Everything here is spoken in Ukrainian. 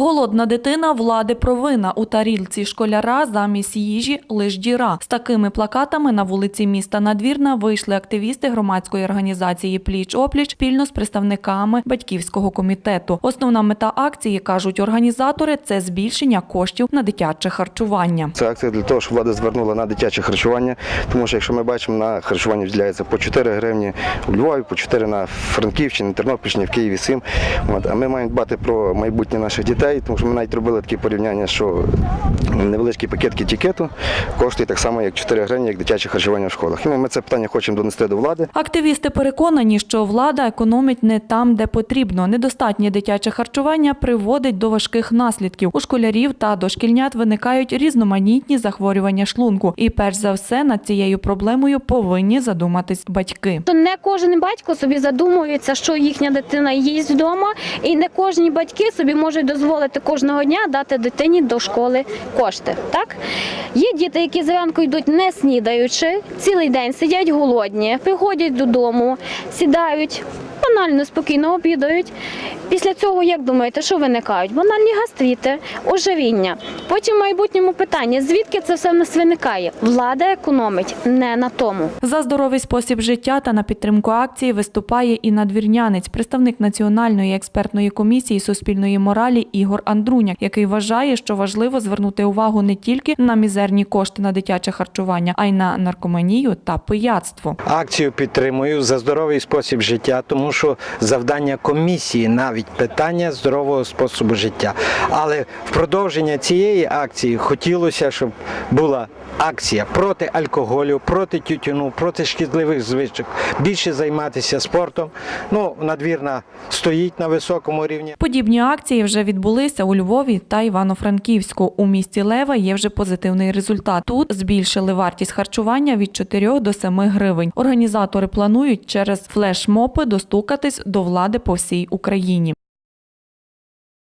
Голодна дитина влади провина у тарілці школяра замість їжі лиш діра. З такими плакатами на вулиці міста Надвірна вийшли активісти громадської організації Пліч опліч спільно з представниками батьківського комітету. Основна мета акції кажуть організатори це збільшення коштів на дитяче харчування. Це акція для того, щоб влада звернула на дитяче харчування, тому що якщо ми бачимо, на харчування виділяється по 4 гривні у Львові, по 4 на Франківщині, Тернопільщині, в Києві 7. А ми маємо дбати про майбутнє наших дітей, тому що ми навіть робили такі порівняння, що невеличкий пакет кітікету коштує так само, як 4 гривні, як дитяче харчування в школах. І ми це питання хочемо донести до влади. Активісти переконані, що влада економить не там, де потрібно. Недостатнє дитяче харчування приводить до важких наслідків. У школярів та дошкільнят виникають різноманітні захворювання шлунку. І перш за все над цією проблемою повинні задуматись батьки. То не кожен батько собі задумується, що їхня дитина їсть вдома, і не кожні батьки собі можуть дозволити кожного дня дати дитині до школи кошти. Так є діти, які зранку йдуть не снідаючи, цілий день сидять голодні, приходять додому, сідають. Банально спокійно обідають. Після цього, як думаєте, що виникають? Банальні гастріти, ожиріння. Потім в майбутньому питання, звідки це все в нас виникає? Влада економить не на тому. За здоровий спосіб життя та на підтримку акції виступає і надвірнянець, представник Національної експертної комісії суспільної моралі Ігор Андруняк, який вважає, що важливо звернути увагу не тільки на мізерні кошти на дитяче харчування, а й на наркоманію та пияцтво. Акцію підтримую за здоровий спосіб життя, тому що завдання комісії навіть питання здорового способу життя. Але в продовження цієї акції хотілося, щоб була акція проти алкоголю, проти тютюну, проти шкідливих звичок, більше займатися спортом. Ну, надвірна стоїть на високому рівні. Подібні акції вже відбулися у Львові та Івано-Франківську. У місті Лева є вже позитивний результат. Тут збільшили вартість харчування від 4 до 7 гривень. Організатори планують через флешмопи достукатись до влади по всій Україні.